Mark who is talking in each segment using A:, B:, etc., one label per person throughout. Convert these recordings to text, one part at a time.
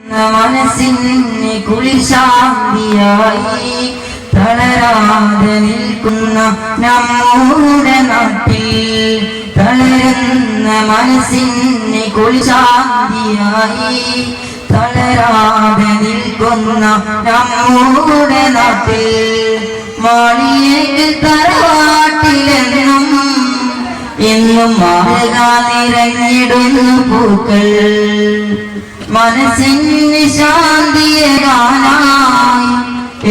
A: മനസ്സിന് കുളിശാന്തിയായി തളരാതെ നിൽക്കുന്ന നമ്മുടെ നാട്ടിൽ തളരുന്ന മനസ്സിന് കുളിശാന്തിയായി തളരാതെ നിൽക്കുന്ന നമ്മുടെ നാട്ടിൽ മാളിയേക്ക് തറവാട്ടിലെന്നും എന്നും മാറുക നിറഞ്ഞിടുന്നു പൂക്കൾ മനസ്സിന് ശാന്തിയേകാനായി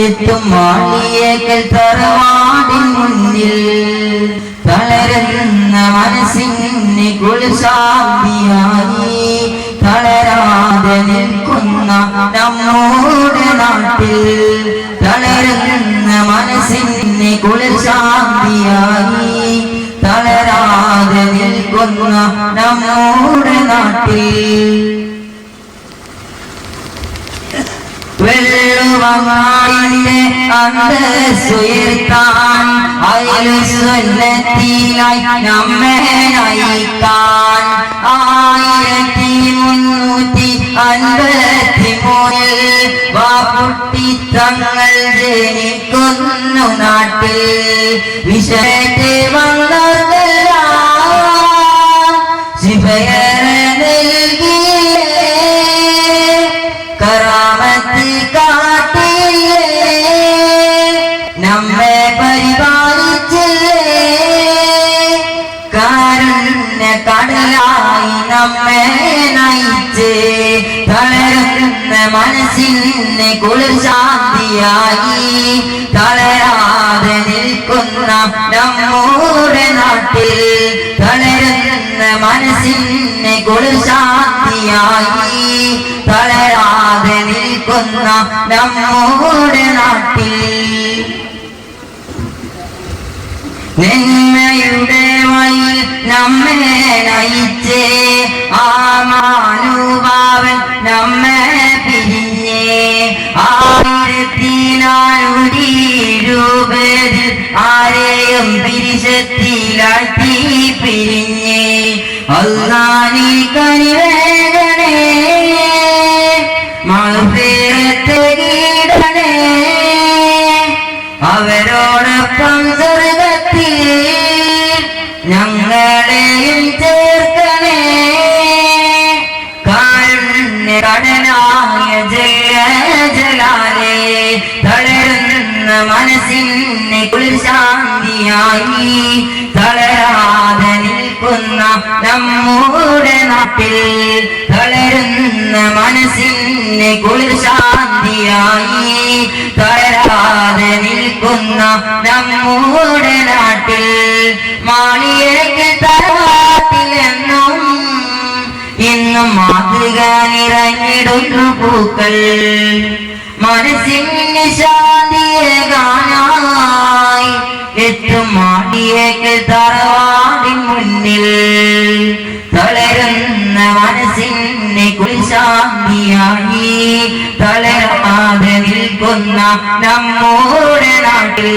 A: എത്തും മാളിയേക്കൽ തറവാടിൻ മുന്നിൽ. തളരുന്ന മനസ്സിന് കുളിശാന്തിയായി തളരാതെ നിൽക്കുന്ന നമ്മുടെ നാട്ടിൽ. തളരുന്ന മനസ്സിന് കുളിശാന്തിയായി തളരാതെ നിൽക്കുന്ന നമ്മുടെ നാട്ടിൽ. വെള്ളുവങ്ങാടിന്റെ അന്തസ്സുയർത്താൻ അയലുസ്വല്ലത്തിനായി നമ്മെ നയിക്കാൻ. ആയിരത്തി മുന്നൂറ്റി അൻപത്തി മൂന്നിൽ വാപ്പുട്ടി തങ്ങൾ ജനിക്കുന്നു നാട്ടിൽ. വിഷയത്തെ വന്നതല്ല ശിവയറെ കടലായി നമ്മെ നയിച്ച് തളരുന്ന മനസ്സിന് കുളിർശാന്തിയായി തളരാതെ നിൽക്കുന്ന നമ്മുടെ നാട്ടിൽ തളരുന്ന മനസ്സിന് കുളിർശാന്തിയായി തളരാതെ നിൽക്കുന്ന നമ്മുടെ നാട്ടിൽ നിന്നയുടെ വഴിയിൽ നമ്മെ നയിച്ചേ ആമാനുഭാവൻ നമ്മെ പിരിഞ്ഞേ ആയിരത്തി ആരെയും പിരിശത്തിലാക്കി പിരിഞ്ഞേ. അല്ലാനി കനിവേഗണേ മഴത്തെ കീടണേ അവരോടൊപ്പം സ്വർഗത്തിൽ ഞങ്ങളെയും ചേർക്കണേ. കടനായ ജയ ജലാലേ തളരുന്ന മനസ്സിന് കുളിർശാന്തിയായി. തളരാതെ നിൽക്കുന്ന നമ്മുടെ നാട്ടിൽ തളരുന്ന മനസ്സിന് കുളിർശാന്തിയായി. തളരാതെ നിൽക്കുന്ന നമ്മുടെ നാട്ടിൽ മാളിയേക്ക് തറവാട്ടിലെന്നും ഇന്നും മാതൃക നിറഞ്ഞിടുന്നു പൂക്കൾ. മനസ്സിന് ശാന്തിയേകാനായി എത്തും മാടിയേക്ക് തറവാടിൻ മുന്നിൽ. തളരുന്ന മനസ്സിനെ കുളിശാന്തിയായി തളരാതെ നിൽക്കുന്ന നമ്മുടെ നാട്ടിൽ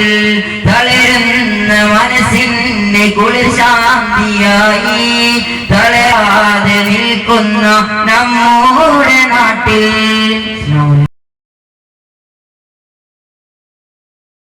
A: കുളിശാന്തിയായി തളരാതെ നിൽക്കുന്ന നമ്മുടെ നാട്ടിൽ.